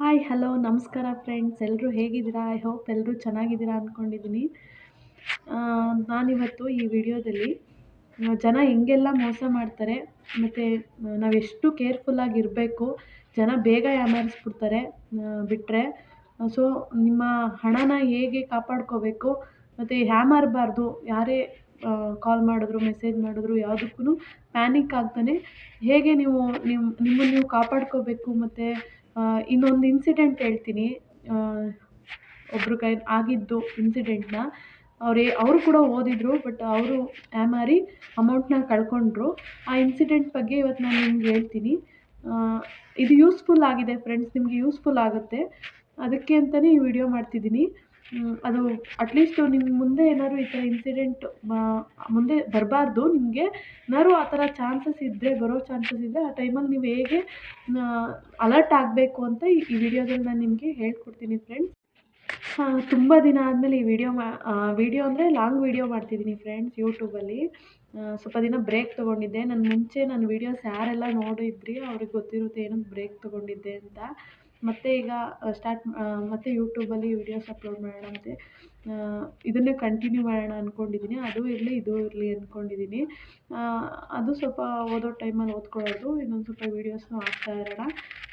Hi hello ನಮಸ್ಕಾರ friends ಎಲ್ಲರೂ ಹೇಗಿದ್ದೀರಾ? ಐ ಹೋಪ್ ಎಲ್ಲರೂ ಚೆನ್ನಾಗಿದ್ದೀರಾ ಅಂದ್ಕೊಂಡಿದ್ದೀನಿ ನಾನಿವತ್ತು ಈ ವಿಡಿಯೋದಲ್ಲಿ ಜನ ಹೆಂಗೆಲ್ಲ ಮೋಸ ಮಾಡ್ತಾರೆ, ಮತ್ತು ನಾವೆಷ್ಟು ಕೇರ್ಫುಲ್ಲಾಗಿರಬೇಕು ಜನ ಬೇಗ ಯಾಮಾರಿಸ್ಬಿಡ್ತಾರೆ ಬಿಟ್ಟರೆ ಸೊ ನಿಮ್ಮ ಹಣನ ಹೇಗೆ ಕಾಪಾಡ್ಕೋಬೇಕು, ಮತ್ತು ಯಾಮಾರಬಾರ್ದು, ಯಾರೇ ಕಾಲ್ ಮಾಡಿದ್ರು ಮೆಸೇಜ್ ಮಾಡಿದ್ರು ಯಾವುದಕ್ಕೂ ಪ್ಯಾನಿಕ್ ಆಗ್ತಾನೆ. ಹೇಗೆ ನೀವು ನಿಮ್ಮ ನಿಮ್ಮನ್ನು ನೀವು ಕಾಪಾಡ್ಕೋಬೇಕು, ಮತ್ತು ಇನ್ನೊಂದು ಇನ್ಸಿಡೆಂಟ್ ಹೇಳ್ತೀನಿ. ಒಬ್ರ ಕೈ ಆಗಿದ್ದು ಇನ್ಸಿಡೆಂಟ್ನ ಅವರೇ, ಅವರು ಕೂಡ ಓದಿದ್ರು ಬಟ್ ಅವರು ಯಾಮಾರಿ ಅಮೌಂಟ್ನ ಕಳ್ಕೊಂಡ್ರು. ಆ ಇನ್ಸಿಡೆಂಟ್ ಬಗ್ಗೆ ಇವತ್ತು ನಾನು ನಿಮ್ಗೆ ಹೇಳ್ತೀನಿ. ಇದು ಯೂಸ್ಫುಲ್ ಆಗಿದೆ ಫ್ರೆಂಡ್ಸ್ ನಿಮಗೆ ಯೂಸ್ಫುಲ್ ಆಗುತ್ತೆ. ಅದಕ್ಕೆ ಅಂತಲೇ ಈ ವಿಡಿಯೋ ಮಾಡ್ತಿದ್ದೀನಿ. ಅದು ಅಟ್ಲೀಸ್ಟ್ ನಿಮ್ಮ ಮುಂದೆ ಏನಾದ್ರು ಈ ಥರ ಇನ್ಸಿಡೆಂಟ್ ಮುಂದೆ ಬರಬಾರ್ದು. ನಿಮಗೆ ಏನಾದ್ರು ಆ ಥರ ಚಾನ್ಸಸ್ ಇದ್ದರೆ ಬರೋ ಚಾನ್ಸಸ್ ಇದ್ದರೆ ಆ ಟೈಮಲ್ಲಿ ನೀವು ಹೇಗೆ ಅಲರ್ಟ್ ಆಗಬೇಕು ಅಂತ ಈ ವಿಡಿಯೋದಲ್ಲಿ ನಾನು ನಿಮಗೆ ಹೇಳ್ಕೊಡ್ತೀನಿ ಫ್ರೆಂಡ್ಸ್ ತುಂಬ ದಿನ ಆದಮೇಲೆ ಈ ವಿಡಿಯೋ ಮಾ ವಿಡಿಯೋ ಅಂದರೆ ಲಾಂಗ್ ವಿಡಿಯೋ ಮಾಡ್ತಿದ್ದೀನಿ ಫ್ರೆಂಡ್ಸ್ ಯೂಟ್ಯೂಬಲ್ಲಿ ಸ್ವಲ್ಪ ದಿನ ಬ್ರೇಕ್ ತೊಗೊಂಡಿದ್ದೆ. ನಾನು ಮುಂಚೆ ನನ್ನ ವೀಡಿಯೋಸ್ ಯಾರೆಲ್ಲ ನೋಡಿದ್ರಿ, ಅವ್ರಿಗೆ ಗೊತ್ತಿರುತ್ತೆ ಏನಕ್ಕೆ ಬ್ರೇಕ್ ತೊಗೊಂಡಿದ್ದೆ ಅಂತ. ಮತ್ತೆ ಈಗ ಸ್ಟಾರ್ಟ್ ಮತ್ತೆ ಯೂಟ್ಯೂಬಲ್ಲಿ ವೀಡಿಯೋಸ್ ಅಪ್ಲೋಡ್ ಮಾಡೋಣ ಮತ್ತು ಇದನ್ನೇ ಕಂಟಿನ್ಯೂ ಮಾಡೋಣ ಅಂದ್ಕೊಂಡಿದ್ದೀನಿ ಅದು ಇರಲಿ, ಇದು ಇರಲಿ ಅಂದ್ಕೊಂಡಿದ್ದೀನಿ ಅದು ಸ್ವಲ್ಪ ಓದೋ ಟೈಮಲ್ಲಿ ಓದ್ಕೊಳ್ಳೋದು, ಇನ್ನೊಂದು ಸ್ವಲ್ಪ ವೀಡಿಯೋಸ್ನು ಹಾಕ್ತಾ ಇರೋಣ.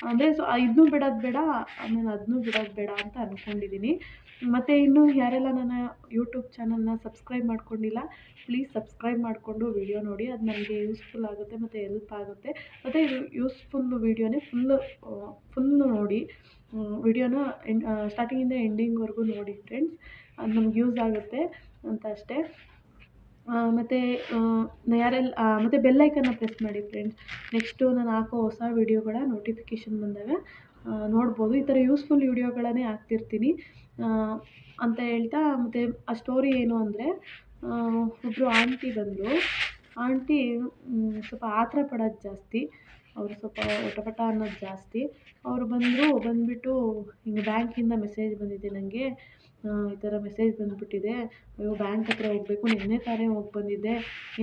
ಅಂದರೆ ಸೊ ಇದನ್ನೂ ಬಿಡೋದು ಬೇಡ, ಆಮೇಲೆ ಅದನ್ನೂ ಬಿಡೋದು ಬೇಡ ಅಂತ ಅಂದ್ಕೊಂಡಿದ್ದೀನಿ ಮತ್ತು ಇನ್ನೂ ಯಾರೆಲ್ಲ ನನ್ನ ಯೂಟ್ಯೂಬ್ ಚಾನಲ್ನ ಸಬ್ಸ್ಕ್ರೈಬ್ ಮಾಡ್ಕೊಂಡಿಲ್ಲ ಪ್ಲೀಸ್ ಸಬ್ಸ್ಕ್ರೈಬ್ ಮಾಡಿಕೊಂಡು ವಿಡಿಯೋ ನೋಡಿ. ಅದು ನನಗೆ ಯೂಸ್ಫುಲ್ ಆಗುತ್ತೆ ಮತ್ತು ಎಲ್ಪ್ ಆಗುತ್ತೆ. ಮತ್ತು ಇದು ಯೂಸ್ಫುಲ್ ವೀಡಿಯೋನೇ ಫುಲ್ಲು ಫುಲ್ಲು ನೋಡಿ. ವಿಡಿಯೋನ ಎಂಡ್ ಸ್ಟಾರ್ಟಿಂಗಿಂದ ಎಂಡಿಂಗ್ವರೆಗೂ ನೋಡಿ ಫ್ರೆಂಡ್ಸ್ ಅದು ನಮ್ಗೆ ಯೂಸ್ ಆಗುತ್ತೆ ಅಂತ ಅಷ್ಟೇ. ಮತ್ತು ಯಾರೆಲ್ಲ ಮತ್ತು ಬೆಲ್ಲೈಕನ್ನ ಪ್ರೆಸ್ ಮಾಡಿ ಫ್ರೆಂಡ್ಸ್ ನೆಕ್ಸ್ಟು ನಾನು ಹಾಕೋ ಹೊಸ ವೀಡಿಯೋಗಳ ನೋಟಿಫಿಕೇಷನ್ ಬಂದಾಗ ನೋಡ್ಬೋದು. ಈ ಥರ ಯೂಸ್ಫುಲ್ ವೀಡಿಯೋಗಳನ್ನೇ ಹಾಕ್ತಿರ್ತೀನಿ. ಅಂತ ಹೇಳ್ತಾ, ಮತ್ತು ಆ ಸ್ಟೋರಿ ಏನು ಅಂದರೆ ಒಬ್ಬರು ಆಂಟಿ ಬಂದರು. ಆಂಟಿ ಸ್ವಲ್ಪ ಆತ್ರ ಪಡೋದು ಜಾಸ್ತಿ. ಅವರು ಸ್ವಲ್ಪ ಒಟಪಟ ಅನ್ನೋದು ಜಾಸ್ತಿ. ಅವರು ಬಂದರು ಬಂದುಬಿಟ್ಟು ಹಿಂಗೆ ಬ್ಯಾಂಕಿಂದ ಮೆಸೇಜ್ ಬಂದಿದೆ ನನಗೆ ಈ ಥರ ಮೆಸೇಜ್ ಬಂದುಬಿಟ್ಟಿದೆ. ಅಯ್ಯೋ ಬ್ಯಾಂಕ್ ಹತ್ತಿರ ಹೋಗಬೇಕು, ನಿನ್ನೆ ತಾನೇ ಹೋಗಿ ಬಂದಿದ್ದೆ.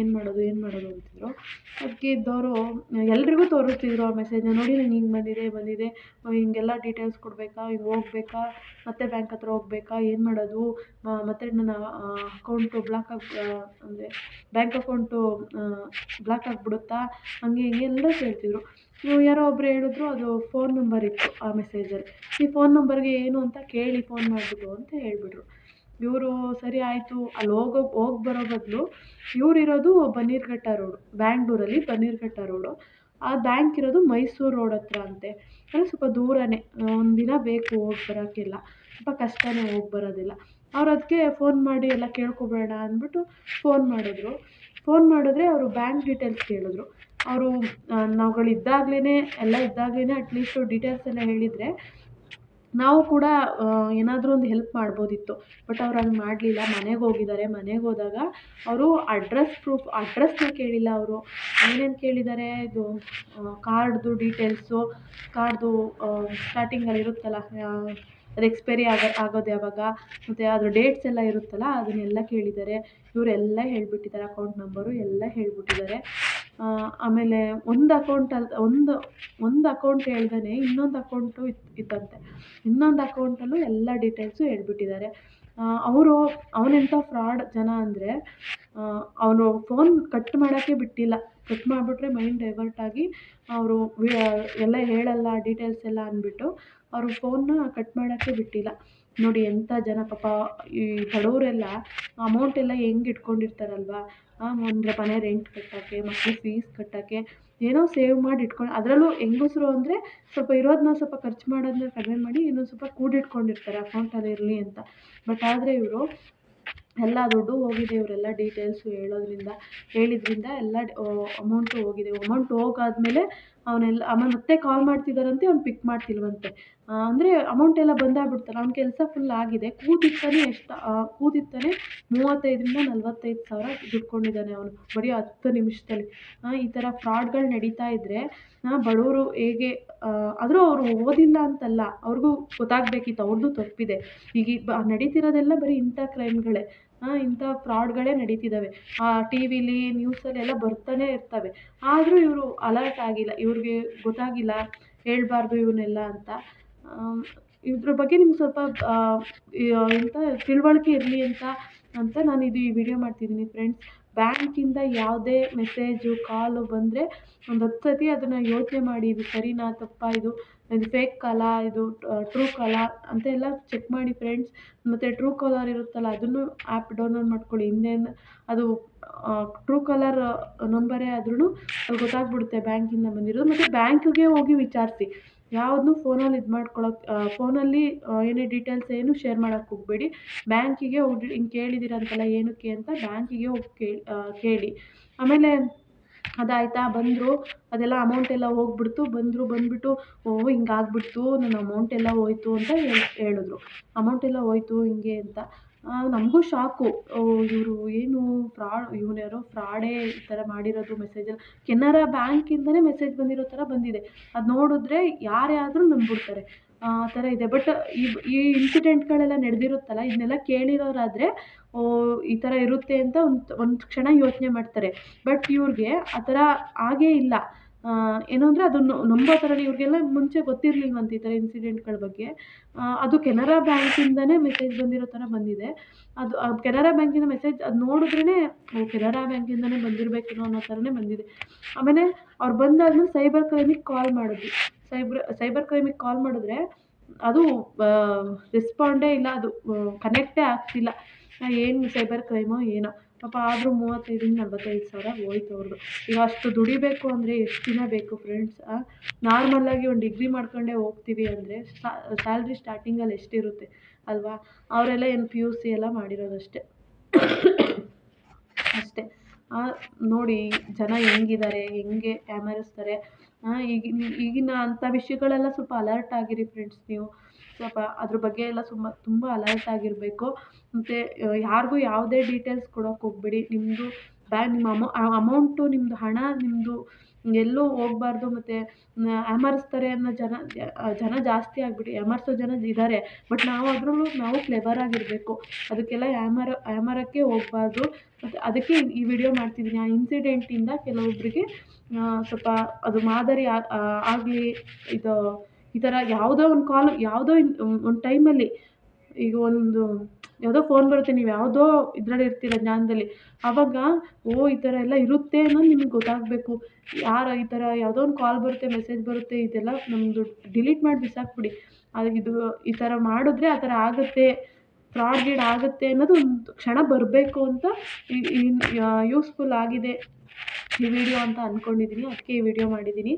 ಏನು ಮಾಡೋದು ಏನು ಮಾಡೋದು ಅಂತಿದ್ರು. ಅದಕ್ಕೆ ಇದ್ದವರು, ಎಲ್ರಿಗೂ ತೋರಿಸ್ತಿದ್ರು ಆ ಮೆಸೇಜನ್ನ ನೋಡಿ ನಂಗೆ ಹಿಂಗೆ ಬಂದಿದೆ ಬಂದಿದೆ. ಹಿಂಗೆಲ್ಲ ಡೀಟೇಲ್ಸ್ ಕೊಡಬೇಕಾ, ಹಿಂಗೆ ಹೋಗ್ಬೇಕಾ, ಮತ್ತೆ ಬ್ಯಾಂಕ್ ಹತ್ರ ಹೋಗ್ಬೇಕಾ, ಏನು ಮಾಡೋದು? ಮತ್ತೆ ನನ್ನ ಅಕೌಂಟು ಬ್ಲಾಕ್ ಆಗಿ ಅಂದರೆ ಬ್ಯಾಂಕ್ ಅಕೌಂಟು ಬ್ಲಾಕ್ ಆಗಿಬಿಡುತ್ತಾ? ಹಂಗೆ ಹಿಂಗೆ ಎಲ್ಲ ಕೇಳ್ತಿದ್ರು. ಯಾರೋ ಒಬ್ರು ಹೇಳಿದ್ರು ಅದು ಫೋನ್ ನಂಬರ್ ಇತ್ತು ಆ ಮೆಸೇಜಲ್ಲಿ ಈ ಫೋನ್ ನಂಬರ್ಗೆ ಏನು ಅಂತ ಕೇಳಿ ಫೋನ್ ಮಾಡಿಬಿಟ್ಟು ಅಂತ ಹೇಳಿಬಿಟ್ರು. ಇವರು ಸರಿ ಆಯಿತು, ಅಲ್ಲಿ ಹೋಗೋ, ಹೋಗಿ ಬರೋ ಬದಲು ಇವರಿರೋದು ಬನ್ನೀರ್ಘಟ್ಟ ರೋಡು, ಬ್ಯಾಂಗ್ಳೂರಲ್ಲಿ ಬನ್ನೀರ್ಘಟ್ಟ ರೋಡು. ಆ ಬ್ಯಾಂಕ್ ಇರೋದು ಮೈಸೂರು ರೋಡ್ ಹತ್ರ ಅಂತೆ. ಅಂದರೆ ಸ್ವಲ್ಪ ದೂರನೇ, ಒಂದು ದಿನ ಬೇಕು ಹೋಗಿ ಬರೋಕ್ಕೆಲ್ಲ. ಸ್ವಲ್ಪ ಕಷ್ಟನೇ ಹೋಗಿ ಬರೋದಿಲ್ಲ. ಅವ್ರು ಅದಕ್ಕೆ ಫೋನ್ ಮಾಡಿ ಎಲ್ಲ ಕೇಳ್ಕೊಬೇಡ ಅಂದ್ಬಿಟ್ಟು ಫೋನ್ ಮಾಡಿದ್ರು. ಫೋನ್ ಮಾಡಿದ್ರೆ ಅವರು ಬ್ಯಾಂಕ್ ಡೀಟೇಲ್ಸ್ ಕೇಳಿದ್ರು. ಅವರು ನಾವುಗಳು ಇದ್ದಾಗಲೇ ಎಲ್ಲ ಇದ್ದಾಗಲೇ ಅಟ್ಲೀಸ್ಟು ಡೀಟೇಲ್ಸ್ ಎಲ್ಲ ಹೇಳಿದರೆ ನಾವು ಕೂಡ ಏನಾದರೂ ಒಂದು ಹೆಲ್ಪ್ ಮಾಡ್ಬೋದಿತ್ತು. ಬಟ್ ಅವ್ರು ಹಂಗೆ ಮಾಡಲಿಲ್ಲ. ಮನೆಗೆ ಹೋಗಿದ್ದಾರೆ. ಮನೆಗೆ ಹೋದಾಗ ಅವರು ಅಡ್ರೆಸ್ ಪ್ರೂಫ್ ಅಡ್ರೆಸ್ನ ಕೇಳಿಲ್ಲ ಅವರು. ಏನೇನು ಕೇಳಿದ್ದಾರೆ? ಇದು ಕಾರ್ಡ್ದು ಡೀಟೇಲ್ಸು ಕಾರ್ಡ್ದು ಸ್ಟಾರ್ಟಿಂಗಲ್ಲಿ ಇರುತ್ತಲ್ಲ ಅದು ಎಕ್ಸ್ಪೈರಿ ಆಗ, ಆಗೋದು ಯಾವಾಗ, ಮತ್ತು ಅದ್ರ ಡೇಟ್ಸ್ ಎಲ್ಲ ಇರುತ್ತಲ್ಲ, ಅದನ್ನೆಲ್ಲ ಕೇಳಿದ್ದಾರೆ. ಇವರೆಲ್ಲ ಹೇಳಿಬಿಟ್ಟಿದ್ದಾರೆ. ಅಕೌಂಟ್ ನಂಬರು ಎಲ್ಲ ಹೇಳ್ಬಿಟ್ಟಿದ್ದಾರೆ. ಆಮೇಲೆ ಒಂದು ಅಕೌಂಟಲ್ಲಿ ಒಂದು ಒಂದು ಅಕೌಂಟ್ ಹೇಳ್ದೇ ಇನ್ನೊಂದು ಅಕೌಂಟು ಇತ್ತು ಇತ್ತಂತೆ. ಇನ್ನೊಂದು ಅಕೌಂಟಲ್ಲೂ ಎಲ್ಲ ಡೀಟೇಲ್ಸು ಹೇಳ್ಬಿಟ್ಟಿದ್ದಾರೆ ಅವರು, ಅವನೆಂಥ ಫ್ರಾಡ್ ಜನ ಅಂದರೆ ಅವನು ಫೋನ್ ಕಟ್ ಮಾಡೋಕ್ಕೆ ಬಿಟ್ಟಿಲ್ಲ. ಕಟ್ ಮಾಡಿಬಿಟ್ರೆ ಮೈಂಡ್ ಡೈವರ್ಟ್ ಆಗಿ ಅವರು ಎಲ್ಲ ಹೇಳಲ್ಲ ಡೀಟೇಲ್ಸ್ ಎಲ್ಲ ಅಂದ್ಬಿಟ್ಟು ಅವರು ಫೋನ್ನ ಕಟ್ ಮಾಡೋಕ್ಕೆ ಬಿಟ್ಟಿಲ್ಲ. ನೋಡಿ ಎಂಥ ಜನ ಪಾಪ ಈ ಬಡವರೆಲ್ಲ ಅಮೌಂಟ್ ಎಲ್ಲ ಹೆಂಗೆ ಇಟ್ಕೊಂಡಿರ್ತಾರಲ್ವ? ಅಂದರೆ ಮನೆ ರೆಂಟ್ ಕಟ್ಟೋಕ್ಕೆ ಮಕ್ಳ ಫೀಸ್ ಕಟ್ಟೋಕ್ಕೆ ಏನೋ ಸೇವ್ ಮಾಡಿ ಇಟ್ಕೊಂಡು ಅದರಲ್ಲೂ ಹೆಂಗಸ್ರು ಅಂದರೆ ಸ್ವಲ್ಪ ಇರೋದನ್ನ ಸ್ವಲ್ಪ ಖರ್ಚು ಮಾಡೋದನ್ನ ಕಡಿಮೆ ಮಾಡಿ ಇನ್ನೊಂದು ಸ್ವಲ್ಪ ಕೂಡಿಟ್ಕೊಂಡಿರ್ತಾರೆ ಅಕೌಂಟಲ್ಲಿ ಇರಲಿ ಅಂತ. ಬಟ್ ಆದರೆ ಇವರು ಎಲ್ಲ ದುಡ್ಡು ಹೋಗಿದೆ, ಇವರೆಲ್ಲ ಡೀಟೇಲ್ಸು ಹೇಳೋದ್ರಿಂದ, ಹೇಳಿದ್ರಿಂದ ಎಲ್ಲ ಅಮೌಂಟು ಹೋಗಿದೆ. ಅಮೌಂಟ್ ಹೋಗಾದ್ಮೇಲೆ ಅವನೆಲ್ಲ ಆಮೇಲೆ ಮತ್ತೆ ಕಾಲ್ ಮಾಡ್ತಿದ್ದಾರಂತೆ ಅವ್ನು ಪಿಕ್ ಮಾಡ್ತಿಲ್ವಂತೆ. ಅಂದರೆ ಅಮೌಂಟ್ ಎಲ್ಲ ಬಂದಾಗ್ಬಿಡ್ತಲ್ಲ ಅವ್ನ ಕೆಲಸ ಫುಲ್ ಆಗಿದೆ. ಕೂತಿರ್ತಾನೆ ಎಷ್ಟು ಕೂತಿರ್ತಾನೆ ಮೂವತ್ತೈದರಿಂದ ನಲ್ವತ್ತೈದು ಸಾವಿರ ದುಡ್ಕೊಂಡಿದ್ದಾನೆ ಅವನು. ಬರೀ ಹತ್ತು ನಿಮಿಷದಲ್ಲಿ. ಈ ಥರ ಫ್ರಾಡ್ಗಳು ನಡೀತಾ ಇದ್ದರೆ ಬಡವರು ಹೇಗೆ ಆದರೂ ಅವರು ಓದಿಲ್ಲ ಅಂತಲ್ಲ. ಅವ್ರಿಗೂ ಗೊತ್ತಾಗಬೇಕಿತ್ತು ಅವ್ರದ್ದು ತಪ್ಪಿದೆ. ಈಗ ನಡೀತಿರೋದೆಲ್ಲ ಬರೀ ಇಂಥ ಕ್ರೈಮ್ಗಳೇ ಇಂಥ ಫ್ರಾಡ್ಗಳೇ ನಡೀತಿದ್ದಾವೆ ಟಿ ವಿಲಿ ನ್ಯೂಸಲ್ಲೆಲ್ಲ ಬರ್ತಾನೆ ಇರ್ತವೆ. ಆದರೂ ಇವರು ಅಲರ್ಟ್ ಆಗಿಲ್ಲ. ಇವ್ರಿಗೆ ಗೊತ್ತಾಗಿಲ್ಲ. ಹೇಳ್ಬಾರ್ದು ಇವನ್ನೆಲ್ಲ ಅಂತ. ಇದ್ರ ಬಗ್ಗೆ ನಿಮ್ಗೆ ಸ್ವಲ್ಪ ಎಂಥ ತಿಳುವಳಿಕೆ ಇರಲಿ ಅಂತ ಅಂತ ನಾನು ಇದು ಈ ವಿಡಿಯೋ ಮಾಡ್ತಿದ್ದೀನಿ ಫ್ರೆಂಡ್ಸ್ ಬ್ಯಾಂಕಿಂದ ಯಾವುದೇ ಮೆಸೇಜು ಕಾಲು ಬಂದರೆ ಒಂದು ಹತ್ತು ಸತಿ ಅದನ್ನು ಯೋಚನೆ ಮಾಡಿ, ಇದು ಸರಿನಾ, ತಪ್ಪಾ, ಇದು ಇದು ಫೇಕ್ ಕಾಲಾ, ಇದು ಟ್ರೂ ಕಾಲಾ ಅಂತ ಎಲ್ಲ ಚೆಕ್ ಮಾಡಿ ಫ್ರೆಂಡ್ಸ್ ಮತ್ತು ಟ್ರೂ ಕಾಲರ್ ಇರುತ್ತಲ್ಲ, ಅದನ್ನು ಆ್ಯಪ್ ಡೌನ್ಲೋಡ್ ಮಾಡ್ಕೊಳ್ಳಿ. ಇನ್ನೇನು ಅದು ಟ್ರೂ ಕಾಲರ್ ನಂಬರೇ ಆದ್ರೂ ಅದು ಗೊತ್ತಾಗ್ಬಿಡುತ್ತೆ ಬ್ಯಾಂಕಿಂದ ಬಂದಿರೋದು. ಮತ್ತು ಬ್ಯಾಂಕಿಗೆ ಹೋಗಿ ವಿಚಾರಿಸಿ. ಯಾವುದನ್ನೂ ಫೋನಲ್ಲಿ ಇದು ಮಾಡ್ಕೊಳಕ್ಕೆ ಫೋನಲ್ಲಿ ಏನೇ ಡೀಟೇಲ್ಸ್ ಏನು ಶೇರ್ ಮಾಡೋಕ್ಕೆ ಹೋಗಬೇಡಿ. ಬ್ಯಾಂಕಿಗೆ ಹೋಗಿ, ಹಿಂಗೆ ಕೇಳಿದ್ದೀರಂತಲ್ಲ ಏನಕ್ಕೆ ಅಂತ ಬ್ಯಾಂಕಿಗೆ ಹೋಗಿ ಕೇಳಿ. ಆಮೇಲೆ ಅದಾಯಿತಾ? ಬಂದರು. ಅದೆಲ್ಲ ಅಮೌಂಟ್ ಎಲ್ಲ ಹೋಗ್ಬಿಡ್ತು. ಬಂದರು, ಬಂದುಬಿಟ್ಟು, ಓ ಹಿಂಗೆ ಆಗಿಬಿಡ್ತು ನನ್ನ ಅಮೌಂಟ್ ಎಲ್ಲ ಹೋಯ್ತು ಅಂತ ಹೇಳಿದ್ರು. ಅಮೌಂಟ್ ಎಲ್ಲ ಹೋಯ್ತು, ಹಿಂಗೆ ಅಂತ. ನಮಗೂ ಶಾಕು. ಇವರು ಏನು ಫ್ರಾಡ್, ಇವ್ನು ಯಾರೋ ಫ್ರಾಡೇ ಈ ಥರ ಮಾಡಿರೋದು ಮೆಸೇಜಲ್ಲಿ ಕೆನರಾ ಬ್ಯಾಂಕಿಂದಲೇ ಮೆಸೇಜ್ ಬಂದಿರೋ ಥರ ಬಂದಿದೆ. ಅದು ನೋಡಿದ್ರೆ ಯಾರೇ ಆದರೂ ನಂಬಿಬಿಡ್ತಾರೆ. ಆ ಥರ ಇದೆ. ಬಟ್ ಈ ಈ ಇನ್ಸಿಡೆಂಟ್ಗಳೆಲ್ಲ ನಡೆದಿರುತ್ತಲ್ಲ, ಇದನ್ನೆಲ್ಲ ಕೇಳಿರೋರಾದರೆ, ಓ, ಈ ಥರ ಇರುತ್ತೆ ಅಂತ ಒಂದು ಒಂದು ಕ್ಷಣ ಯೋಚನೆ ಮಾಡ್ತಾರೆ. ಬಟ್ ಇವ್ರಿಗೆ ಆ ಥರ ಆಗೇ ಇಲ್ಲ. ಏನು ಅಂದರೆ ಅದನ್ನು ನಂಬೋ ಥರನೇ ಇವ್ರಿಗೆಲ್ಲ ಮುಂಚೆ ಗೊತ್ತಿರಲಿಲ್ವಂತೆ ಈ ಥರ ಇನ್ಸಿಡೆಂಟ್ಗಳ ಬಗ್ಗೆ. ಅದು ಕೆನರಾ ಬ್ಯಾಂಕಿಂದನೇ ಮೆಸೇಜ್ ಬಂದಿರೋ ಥರ ಬಂದಿದೆ. ಅದು ಕೆನರಾ ಬ್ಯಾಂಕಿಂದ ಮೆಸೇಜ್ ಅದು ನೋಡಿದ್ರೇ ಓ, ಕೆನರಾ ಬ್ಯಾಂಕಿಂದನೇ ಬಂದಿರಬೇಕೇನೋ ಅನ್ನೋ ಥರನೇ ಬಂದಿದೆ. ಆಮೇಲೆ ಅವ್ರು ಬಂದಾದ್ಮೇಲೆ ಸೈಬರ್ ಕ್ರೈಮಿಗೆ ಕಾಲ್ ಮಾಡಿದ್ವಿ. ಸೈಬ್ರ್, ಸೈಬರ್ ಕ್ರೈಮಿಗೆ ಕಾಲ್ ಮಾಡಿದ್ರೆ ಅದು ರೆಸ್ಪಾಂಡೇ ಇಲ್ಲ, ಅದು ಕನೆಕ್ಟೇ ಆಗ್ತಿಲ್ಲ. ಏನು ಸೈಬರ್ ಕ್ರೈಮೋ ಏನೋ. ಪಾಪ ಆದರೂ ಮೂವತ್ತೈದರಿಂದ ನಲ್ವತ್ತೈದು ಸಾವಿರ ಹೋಯ್ತು ಅವ್ರದ್ದು ಈಗ ಅಷ್ಟು ದುಡಿಬೇಕು ಅಂದರೆ ಎಷ್ಟು ದಿನ ಬೇಕು ಫ್ರೆಂಡ್ಸ್ ನಾರ್ಮಲ್ಲಾಗಿ ಒಂದು ಡಿಗ್ರಿ ಮಾಡ್ಕೊಂಡೇ ಹೋಗ್ತೀವಿ ಅಂದರೆ ಸ್ಯಾಲ್ರಿ ಸ್ಟಾರ್ಟಿಂಗಲ್ಲಿ ಎಷ್ಟಿರುತ್ತೆ ಅಲ್ವಾ? ಅವರೆಲ್ಲ ಏನು ಪಿ ಯು ಸಿ ಎಲ್ಲ ಮಾಡಿರೋದಷ್ಟೇ. ಅಷ್ಟೇ. ನೋಡಿ ಜನ ಹೆಂಗಿದ್ದಾರೆ ಹೆಂಗೆ ಯಾಮಾರಿಸ್ತಾರೆ ಈಗಿನ ಈಗಿನ ಅಂಥ ವಿಷಯಗಳೆಲ್ಲ ಸ್ವಲ್ಪ ಅಲರ್ಟ್ ಆಗಿರಿ ಫ್ರೆಂಡ್ಸ್ ನೀವು. ಸ್ವಲ್ಪ ಅದ್ರ ಬಗ್ಗೆ ಎಲ್ಲ ಸುಮ್ಮ, ತುಂಬ ಅಲರ್ಟ್ ಆಗಿರಬೇಕು. ಮತ್ತು ಯಾರಿಗೂ ಯಾವುದೇ ಡೀಟೇಲ್ಸ್ ಕೊಡೋಕೆ ಹೋಗ್ಬೇಡಿ. ನಿಮ್ಮದು ಬ್ಯಾಂಕ್ ನಿಮ್ಮ ಅಮೌ ಅಮೌಂಟು ನಿಮ್ಮದು ಹಣ ನಿಮ್ಮದು ಎಲ್ಲೂ ಹೋಗ್ಬಾರ್ದು ಮತ್ತು ಯಾಮಾರಿಸ್ತಾರೆ ಅನ್ನೋ ಜನ ಜನ ಜಾಸ್ತಿ ಆಗಿಬಿಟ್ಟು ಯಾಮಾರಿಸೋ ಜನ ಇದ್ದಾರೆ ಬಟ್ ನಾವು ಅದ್ರಲ್ಲೂ ನಾವು ಕ್ಲೆವರ್ ಆಗಿರಬೇಕು. ಅದಕ್ಕೆಲ್ಲ ಯಾಮಾರ, ಯಾಮಾರೋಕ್ಕೆ ಹೋಗ್ಬಾರ್ದು. ಮತ್ತು ಅದಕ್ಕೆ ಈ ವಿಡಿಯೋ ಮಾಡ್ತಿದ್ದೀನಿ ಆ ಇನ್ಸಿಡೆಂಟಿಂದ ಕೆಲವೊಬ್ಬರಿಗೆ ಸ್ವಲ್ಪ ಅದು ಮಾದರಿ ಆಗಲಿ, ಇದು, ಈ ಥರ ಯಾವುದೋ ಒಂದು ಕಾಲ್ ಯಾವುದೋ ಒಂದು ಟೈಮಲ್ಲಿ ಈಗ ಒಂದು ಯಾವುದೋ ಫೋನ್ ಬರುತ್ತೆ, ನೀವು ಯಾವುದೋ ಇದರಲ್ಲಿ ಇರ್ತೀರ ಜ್ಞಾನದಲ್ಲಿ. ಆವಾಗ ಓ, ಈ ಥರ ಎಲ್ಲ ಇರುತ್ತೆ ಅನ್ನೋದು ನಿಮಗೆ ಗೊತ್ತಾಗಬೇಕು. ಯಾರು ಈ ಥರ ಯಾವುದೋ ಒಂದು ಕಾಲ್ ಬರುತ್ತೆ ಮೆಸೇಜ್ ಬರುತ್ತೆ, ಇದೆಲ್ಲ ನಮ್ಮದು ಡಿಲೀಟ್ ಮಾಡಿ ಬಿಸಾಕ್ಬಿಡಿ. ಅದು ಇದು, ಈ ಥರ ಮಾಡಿದ್ರೆ ಆ ಥರ ಆಗುತ್ತೆ ಫ್ರಾಡ್ ಗೀಡ್ ಆಗುತ್ತೆ ಅನ್ನೋದು ಒಂದು ಕ್ಷಣ ಬರಬೇಕು ಅಂತ ಯೂಸ್ಫುಲ್ ಆಗಿದೆ ಈ ವಿಡಿಯೋ ಅಂತ ಅಂದ್ಕೊಂಡಿದ್ದೀನಿ ಅದಕ್ಕೆ ಈ ವಿಡಿಯೋ ಮಾಡಿದ್ದೀನಿ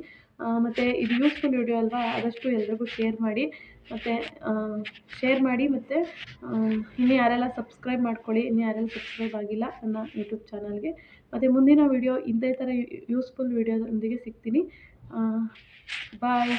ಮತ್ತು ಇದು ಯೂಸ್ಫುಲ್ ವಿಡಿಯೋ ಅಲ್ವಾ? ಆದಷ್ಟು ಎಲ್ರಿಗೂ ಶೇರ್ ಮಾಡಿ. ಮತ್ತು ಶೇರ್ ಮಾಡಿ ಮತ್ತು ಇನ್ನೂ ಯಾರೆಲ್ಲ ಸಬ್ಸ್ಕ್ರೈಬ್ ಮಾಡ್ಕೊಳ್ಳಿ, ಇನ್ನು ಯಾರೆಲ್ಲ ಸಬ್ಸ್ಕ್ರೈಬ್ ಆಗಿಲ್ಲ ನನ್ನ ಯೂಟ್ಯೂಬ್ ಚಾನಲ್ಗೆ ಮತ್ತು ಮುಂದಿನ ವೀಡಿಯೋ ಇದೇ ಥರ ಯೂಸ್ಫುಲ್ ವೀಡಿಯೋದೊಂದಿಗೆ ಸಿಗ್ತೀನಿ. ಬಾಯ್